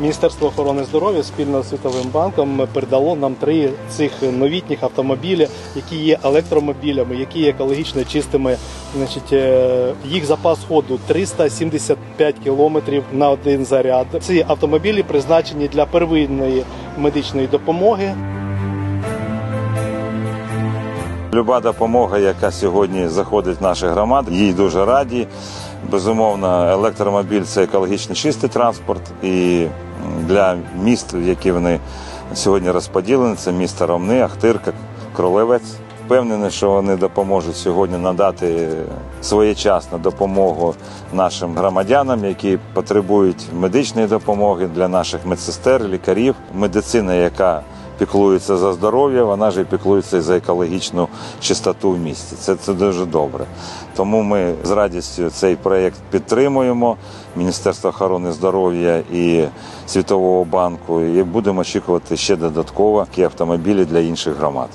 Міністерство охорони здоров'я спільно з Світовим банком передало нам три цих новітніх автомобілі, які є електромобілями, які є екологічно чистими. Значить, е, їх запас ходу 375 кілометрів на один заряд. Ці автомобілі призначені для первинної медичної допомоги. Люба допомога, яка сьогодні заходить в наші громади, їй дуже раді. Безумовно, електромобіль це екологічно чистий транспорт, і для міст, які вони сьогодні розподілені, це місто Ромни, Ахтирка, Кролевець. Впевнений, що вони допоможуть сьогодні надати своєчасну допомогу нашим громадянам, які потребують медичної допомоги для наших медсестер, лікарів, медицина, яка піклується за здоров'я, вона ж і піклується і за екологічну чистоту в місті. Це, це дуже добре. Тому ми з радістю цей проєкт підтримуємо. Міністерство охорони здоров'я і Світового банку, і будемо очікувати ще додатково автомобілі для інших громад.